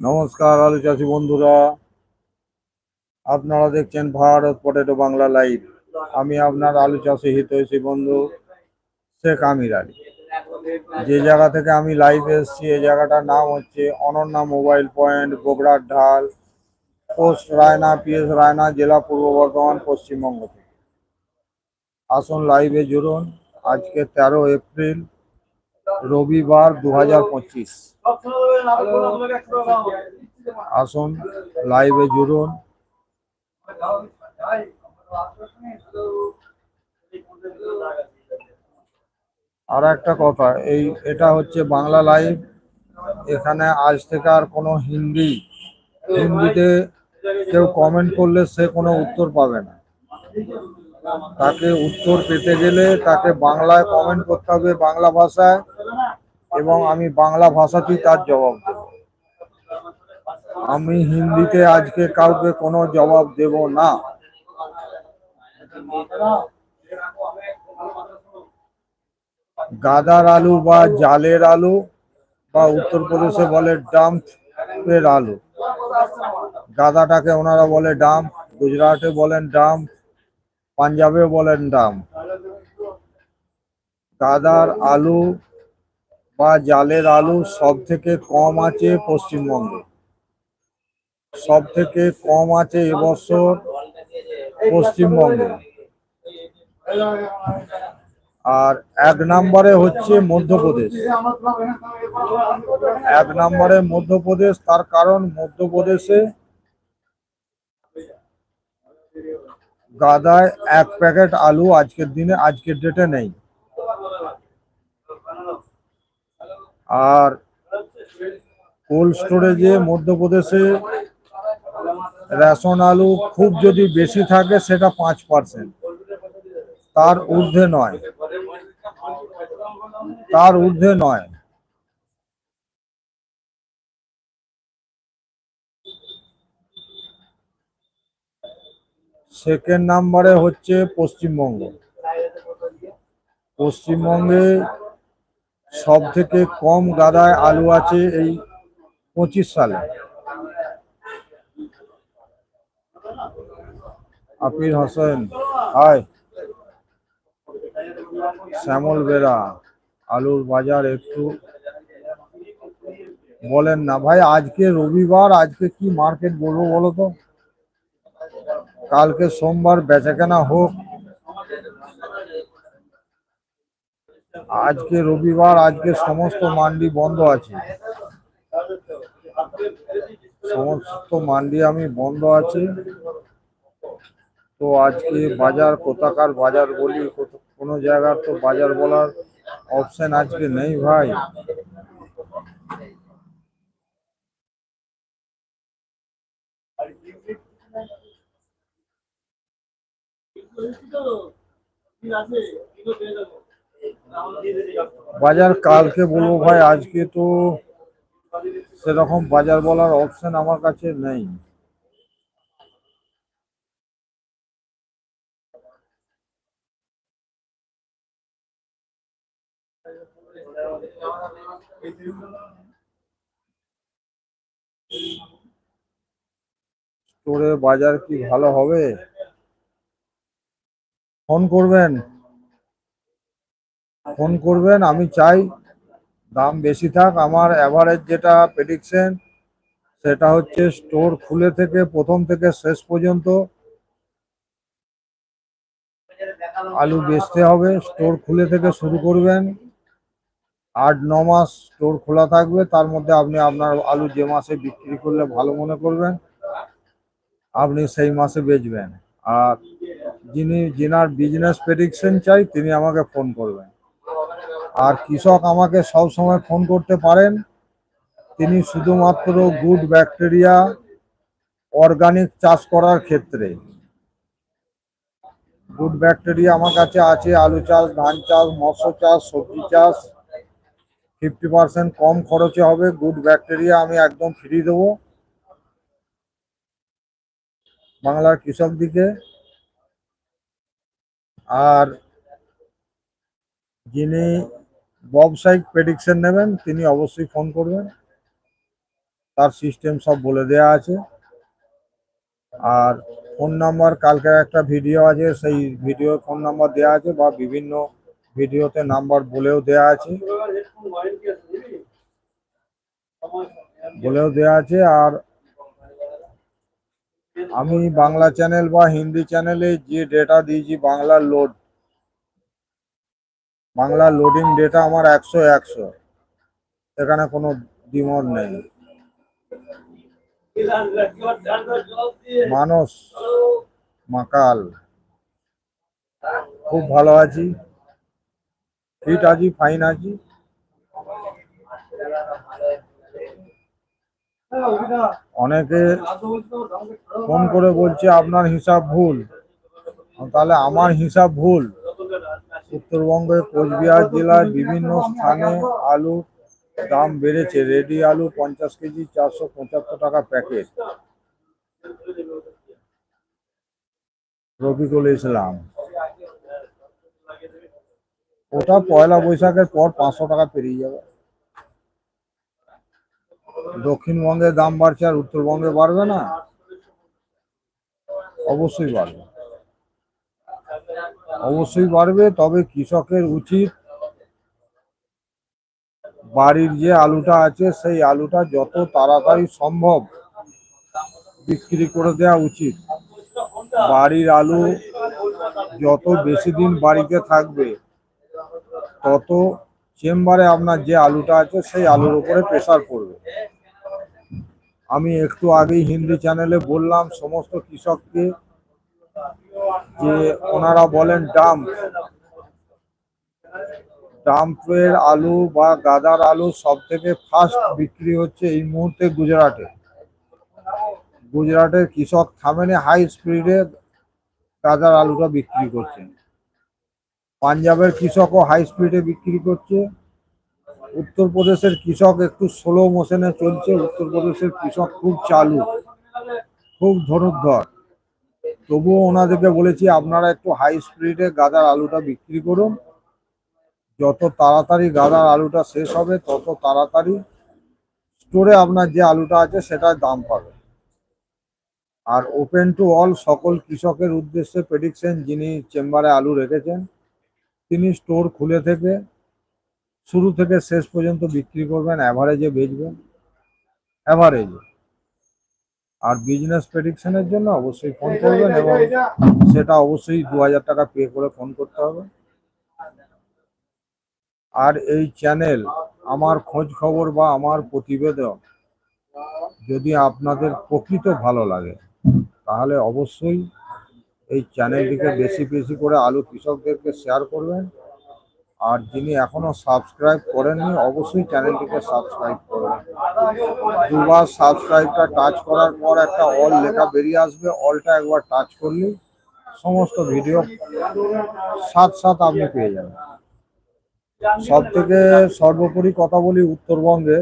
নমস্কার আলু চাষি বন্ধুরা। আপনারা দেখছেন ভারত পটেটো বাংলা লাইভ। আমি আপনার আলু চাষি হিতৈষী বন্ধু শেখ আমির আলী। যে জায়গা থেকে আমি লাইভ এসেছি এই জায়গাটার নাম হচ্ছে অনন্যা মোবাইল পয়েন্ট গোবরার ঢাল, পোস্ট রায়না, পিএস রায়না, জেলা পূর্ব বর্ধমান, পশ্চিমবঙ্গ থেকে। আসুন লাইভে জুড়ুন। আজকে তেরো এপ্রিল, রবিবার দু হাজার পঁচিশ। আসুন লাইভে জুড়ুন। আর একটা কথা, এই এটা হচ্ছে বাংলা লাইভ এখানে আজ থেকে আর কোনো হিন্দি, হিন্দিতে কেউ কমেন্ট করলে সে কোনো উত্তর পাবে না। তাকে উত্তর পেতে গেলে তাকে বাংলায় কমেন্ট করতে হবে বাংলা ভাষায় এবং আমি বাংলা ভাষাতেই তার জবাব দেব। আমি হিন্দিতে আজকে কাউকে কোনো জবাব দেব না। গাদার আলু বা জালের আলু বা উত্তরপ্রদেশে বলে ডাম্পের আলু। গাদাটাকে ওনারা বলে ডাম্প গুজরাটে বলেন ডাম্প পাঞ্জাবে বলেন দাম। গাদার আলু বা জালের আলু সব থেকে কম আছে পশ্চিমবঙ্গে। সব থেকে কম আছে এবছর পশ্চিমবঙ্গে। আর এক নম্বরে হচ্ছে মধ্যপ্রদেশ। এক নম্বরে মধ্যপ্রদেশ, তার কারণ মধ্যপ্রদেশে গাদায় এক প্যাকেট আলু আজকের দিনে, আজকের ডেটে নেই। আর কোল্ড স্টোরেজে মধ্যপ্রদেশে রেশন আলু খুব যদি বেশি থাকে, সেটা পাঁচ পার্সেন্ট তার ঊর্ধ্বে নয়। তার ঊর্ধ্বে নয়। সেকেন্ড নাম্বারে হচ্ছে পশ্চিমবঙ্গ। পশ্চিমবঙ্গে সব থেকে কম গাদায় আলু আছে এই পঁচিশ সালে। আপির হোসেন, হাই। শ্যামল বেরা, আলুর বাজার একটু বলেন না। ভাই, আজকে রবিবার, আজকে কি মার্কেট বলব বলো তো? কালকে সোমবার বেচাকেনা হোক। আজকে রবিবার, আজকে সমস্ত মান্ডি বন্ধ আছে। সমস্ত মান্ডি আমি বন্ধ আছে। তো আজকে বাজার কোথাকার বাজার বলি কোনো জায়গার তো বাজার বলার অপশন আজকে নেই ভাই। বাজার কালকে বলব ভাই, আজকে তো সেরকম বাজার বলার অপশন আমার কাছে নেই। স্টোরে বাজার কি ভালো হবে? ফোন করবেন। ফোন করবেন, আমি চাই দাম বেশি থাক। আমার অ্যাভারেজ যেটা প্রেডিকশন সেটা হচ্ছে স্টোর খুলে থেকে প্রথম থেকে শেষ পর্যন্ত আলু বেচতে হবে। স্টোর খুলে থেকে শুরু করবেন। আট, ন মাস স্টোর খোলা থাকবে। তার মধ্যে আপনি আপনার আলু যে মাসে বিক্রি করলে ভালো মনে করবেন, আপনি সেই মাসে বেচবেন। আর যিনি, যিনার বিজনেস প্রেডিকশন চাই, তিনি আমাকে ফোন করবেন। আর কৃষক আমাকে সব সময় ফোন করতে পারেন। তিনি শুধুমাত্র গুড ব্যাকটেরিয়া অর্গানিক চাষ করার ক্ষেত্রে। গুড ব্যাকটেরিয়া আমার কাছে আছে, আলু চাষ, ধান চাষ, মৎস্য চাষ, সবজি চাষ। ফিফটি পার্সেন্ট কম খরচে হবে গুড ব্যাকটেরিয়া আমি একদম ফ্রি দেবো। বাংলার কৃষক দিকে আর যিনি ব্যবসায়িক প্রেডিকশন নেবেন, তিনি অবশ্যই ফোন করবেন। তার সিস্টেম সব বলে দেয়া আছে। আর ফোন নাম্বার কালকের একটা ভিডিও আছে, সেই ভিডিও ফোন নাম্বার দেওয়া আছে বা বিভিন্ন ভিডিওতে নাম্বার বলেও দেয়া আছে। বলেও দেয়া আছে আর আমি বাংলা চ্যানেল বা হিন্দি চ্যানেলে যে ডেটা দিয়েছি, Bangla load Bangla loading data আমার একশো একশো। এখানে কোনো ডিমোড নেই। মানস, মাকাল। খুব ভালো আছি। ফিট আছি ফাইন আছি। অনেকে ফোন করে বলছে, আপনার হিসাব ভুল। তাহলে আমার হিসাব ভুল। উত্তরবঙ্গের কোচবিহার জেলার বিভিন্ন স্থানে আলু দাম বেড়েছে। রেডি আলু পঞ্চাশ কেজি, চারশো পঁচাত্তর টাকা প্যাকেট। রফিকুল ইসলাম। ওটা পয়লা বৈশাখের পর পাঁচশো টাকা পেরিয়ে যাবে। দক্ষিণবঙ্গের দাম বাড়ছে আর উত্তরবঙ্গে বাড়বে না? অবশ্যই বাড়বে। অবশ্যই বাড়বে, তবে কৃষকের উচিত বাড়ির যে আলুটা আছে, সেই আলুটা যত তাড়াতাড়ি সম্ভব বিক্রি করে দেওয়া উচিত। বাড়ির আলু যত বেশি দিন বাড়িতে থাকবে, তত চেম্বারে আপনার যে আলুটা আছে, সেই আলুর উপরে প্রেসার পড়বে। আমি একটু আগেই হিন্দি চ্যানেলে বললাম সমস্ত কৃষককে যে ওনারা বলেন ডাম্প। ডাম্পের আলু বা গাদার আলু সব থেকে ফার্স্ট বিক্রি হচ্ছে এই মুহূর্তে গুজরাটে। গুজরাটের কৃষক থামেনে হাই স্পিডে গাদার আলুটা বিক্রি করছে। পাঞ্জাবের কৃষকও হাই স্পিডে বিক্রি করছে। উত্তরপ্রদেশের কৃষক একটু স্লো মোশনে চলছে। উত্তরপ্রদেশের কৃষক খুব চালু, খুব ধনুর্ধর। তবুও ওনাদেরকে বলেছি, আপনারা একটু হাই স্পিডে গাদার আলুটা বিক্রি করুন। যত তাড়াতাড়ি গাদার আলুটা শেষ হবে, তত তাড়াতাড়ি স্টোরে আপনার যে আলুটা আছে, সেটার দাম পাবে আর ওপেন টু অল সকল কৃষকের উদ্দেশ্যে প্রেডিকশন যিনি চেম্বারে আলু রেখেছেন, তিনি স্টোর খুলে থেকে শুরু থেকে শেষ পর্যন্ত বিক্রি করবেন অ্যাভারেজে বেচবেন অ্যাভারেজে আর বিজনেস প্রেডিকশনের জন্য অবশ্যই ফোন করবেন এবং সেটা অবশ্যই দু হাজার টাকা পে করে ফোন করতে হবে। আর এই চ্যানেল আমার খোঁজ খবর বা আমার প্রতিবেদন যদি আপনাদের প্রকৃত ভালো লাগে, তাহলে অবশ্যই এই চ্যানেলটিকে বেশি বেশি করে আলু কৃষকদেরকে শেয়ার করবেন। আর যিনি এখনও সাবস্ক্রাইব করেননি, অবশ্যই চ্যানেলটিকে সাবস্ক্রাইব করবেন দুবার সাবস্ক্রাইবটা টাচ করার পর একটা অল লেখা বেরিয়ে আসবে অলটা একবার টাচ করলেই সমস্ত ভিডিও সাথ সাথ আপনি পেয়ে যাবেন। সব থেকে সর্বোপরি কথা বলি উত্তরবঙ্গে।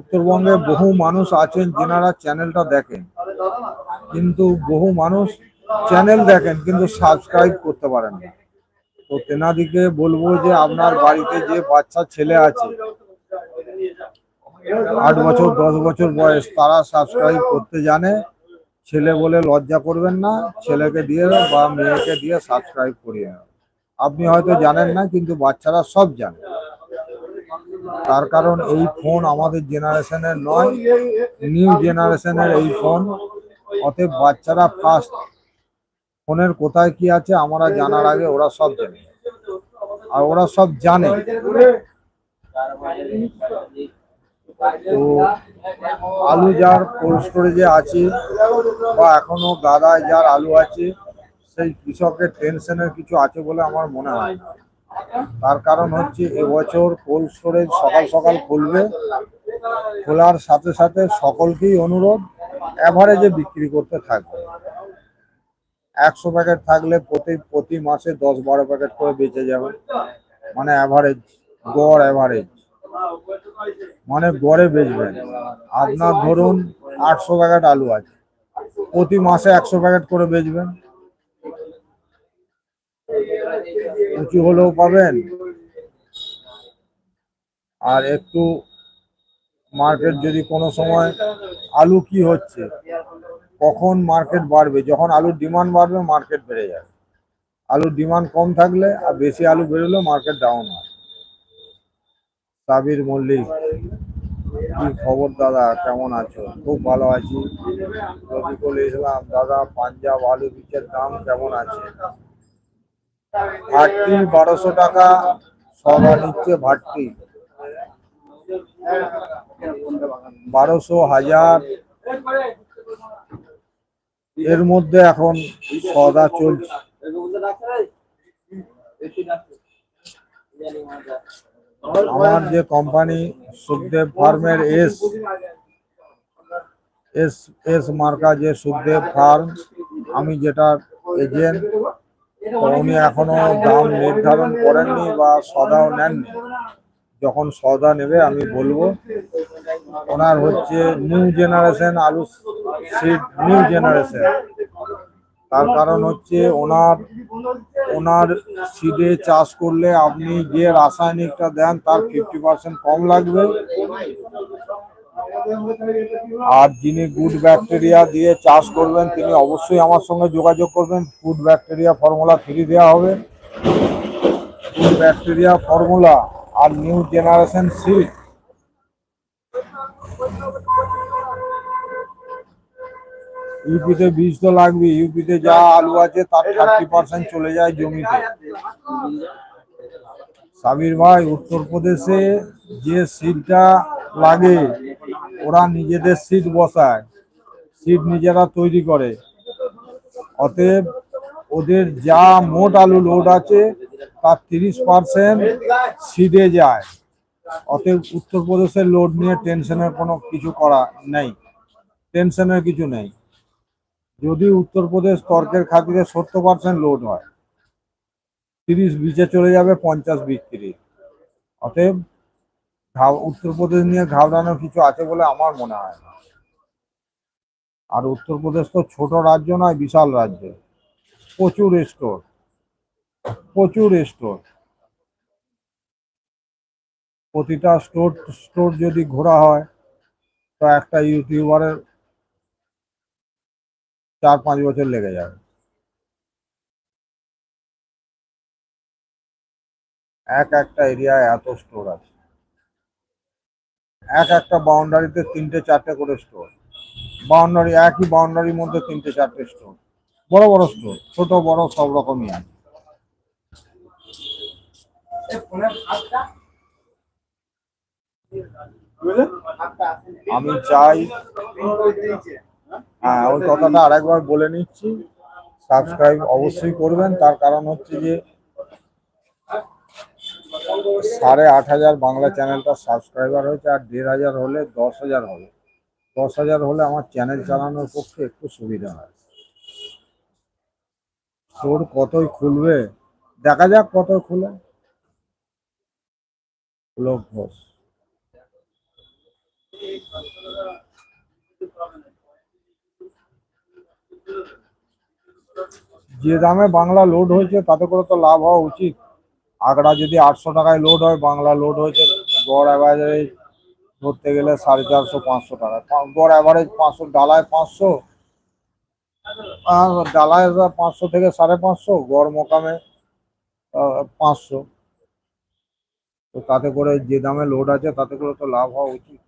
উত্তরবঙ্গে বহু মানুষ আছেন যেনারা চ্যানেলটা দেখেন। কিন্তু বহু মানুষ চ্যানেল দেখেন, কিন্তু সাবস্ক্রাইব করতে পারেন না। তো তেনাদিকে বলব যে আপনার বাড়িতে যে বাচ্চা ছেলে আছে, আট বছর, দশ বছর বয়স, তারা সাবস্ক্রাইব করতে জানে। ছেলে বলে লজ্জা করবেন না, ছেলেকে দিয়ে বা মেয়েকে দিয়ে সাবস্ক্রাইব করিয়ে। আপনি হয়তো জানেন না, কিন্তু বাচ্চারা সব জানে। তার কারণ এই ফোন আমাদের জেনারেশনের নয় নিউ জেনারেশনের এই ফোন অতএব বাচ্চারা ফার্স্ট ফোনের কোথায় কি আছে আমরা জানার আগে ওরা সব জানে। আর ওরা সব জানে। তো আলু যার কোল্ড স্টোরেজে আছে বা এখনও গাদায় যার আলু আছে, সেই কৃষকের টেনশনের কিছু আছে বলে আমার মনে হয় তার কারণ হচ্ছে এবছর কোল্ড স্টোরেজ সকাল সকাল খুলবে। খোলার সাথে সাথে সকলকেই অনুরোধ অ্যাভারেজে বিক্রি করতে থাকবে। একশো প্যাকেট থাকলে প্রতি প্রতি মাসে দশ বারো প্যাকেট করে বেঁচে যাবে। মানে অ্যাভারেজ গড় অ্যাভারেজ মানে গড়ে বেচবেন আপনার ধরুন আটশো প্যাকেট আলু আছে। প্রতি মাসে একশো প্যাকেট করে বেচবেন উঁচু হলেও পাবেন। আর একটু মার্কেট যদি কোনো সময় আলু কি হচ্ছে? কখন মার্কেট বাড়বে? যখন আলুর ডিমান্ড বাড়বে মার্কেট বেড়ে যাবে। আলুর ডিমান্ড কম থাকলে আর বেশি আলু বেরোলে মার্কেট ডাউন হয়। সাবির মল্লিক, কি খবর দাদা? কেমন আছো? খুব ভালো আছি। রবিকুল ইসলাম, দাদা, পাঞ্জাব আলু বীজের দাম কেমন আছে? ভাট্টি বারোশো টাকা, সবার নিচ্ছে ভাটটি। বারোশো হাজার এর মধ্যে এখন সদা চলছে। আমার যে কোম্পানি সুখদেব ফার্মের এস এস এস মার্কা যে সুখদেব ফার্ম আমি যেটা এজেন্ট উনি এখনও দাম নির্ধারণ করেননি বা সদাও নেননি। যখন সদা নেবে, আমি বলব। ওনার হচ্ছে নিউ জেনারেশন আলু সিড নিউ জেনারেশন তার কারণ হচ্ছে ওনার ওনার সিডে চাষ করলে আপনি যে রাসায়নিকটা দেন তার ফিফটি পার্সেন্ট কম লাগবে। আর যিনি গুড ব্যাকটেরিয়া দিয়ে চাষ করবেন, তিনি অবশ্যই আমার সঙ্গে যোগাযোগ করবেন। গুড ব্যাকটেরিয়া ফর্মুলা ফ্রি দেওয়া হবে। গুড ব্যাকটেরিয়া ফর্মুলা আর নিউ জেনারেশন সিড ইউপিতে বীজ তো লাগবে, ইউপিতে যা আলু আছে তার থার্টি পার্সেন্ট চলে যায় জমিতে। সাবির ভাই, উত্তরপ্রদেশে যে সিডটা লাগে, ওরা নিজেদের সিট বসায় সিট নিজেরা তৈরি করে। অতএব ওদের যা মোট আলু লোড আছে, তার তিরিশ পার্সেন্ট সিডে যায়। অতএব উত্তরপ্রদেশের লোড নিয়ে টেনশনের কোনো কিছু করা নেই। টেনশনের কিছু নেই। যদি উত্তরপ্রদেশ তর্কের খাতিরে সত্তর পার্সেন্ট লোড হয়, তিরিশ বিচে চলে যাবে পঞ্চাশ বিক্রি। অতএব ঘা- উত্তরপ্রদেশ নিয়ে ঘাবড়ানোর কিছু আছে বলে আমার মনে হয় না। আর উত্তরপ্রদেশ তো ছোট রাজ্য নয়, বিশাল রাজ্য। প্রচুর স্টোর প্রচুর স্টোর প্রতিটা স্টোর স্টোর যদি ঘোরা হয়, তো একটা ইউটিউবারের চার পাঁচ বছর লেগে যাবে। এক একটা এরিয়ায় এত স্টোর আছে। এক একটা বাউন্ডারিতে তিনটে চারটে করে স্টোর বাউন্ডারি একই বাউন্ডারির মধ্যে তিনটে চারটে স্টোর বড় বড় স্টোর ছোট, বড়, সব রকমই আছে। আমি চাই হ্যাঁ ওই কথাটা আরেকবার বলে নিচ্ছি। সাবস্ক্রাইব অবশ্যই করবেন। তার কারণ হচ্ছে যে সাড়ে আট হাজার বাংলা চ্যানেলটা সাবস্ক্রাইবার হয়েছে আর দেড় হাজার হলে দশ হাজার হবে। দশ হাজার হলে আমার চ্যানেল চালানোর পক্ষে একটু সুবিধা হয়। তোর কতই খুলবে? দেখা যাক কত খুলে। লোক ঘোষ। যে দামে বাংলা লোড হয়েছে, তাতে করে তো লাভ হওয়া উচিত। আগড়া যদি আটশো টাকায় লোড হয়, বাংলা লোড হয়েছে, গড় অ্যাভারেজ ধরতে গেলে সাড়ে চারশো, পাঁচশো টাকা। গড় অ্যাভারেজ পাঁচশো, ডালায় পাঁচশো ডালায় পাঁচশো থেকে সাড়ে পাঁচশো, গড় মোকামে পাঁচশো। তো তাতে করে যে দামে লোড আছে, তাতে করে তো লাভ হওয়া উচিত।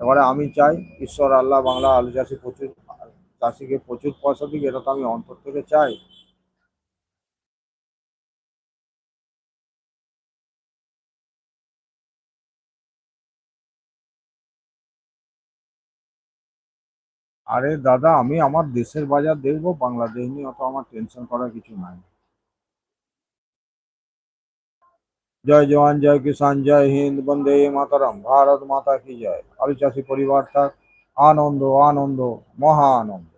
এবারে আমি চাই, ঈশ্বর আল্লাহ বাংলা আলু চাষি প্রচুর চাষিকে প্রচুর পয়সা দিক, এটা তো আমি অন্তর থেকে চাই। আরে দাদা, আমি আমার দেশের বাজার দেখব, বাংলাদেশ নিয়ে অত আমার টেনশন করার কিছু নাই। জয় জওয়ান, জয় কিষান জয় হিন্দ, বন্দে মাতারাম, ভারত মাতা কি জয়। আলু চাষি পরিবার থাক আনন্দ আনন্দ, মহা আনন্দ।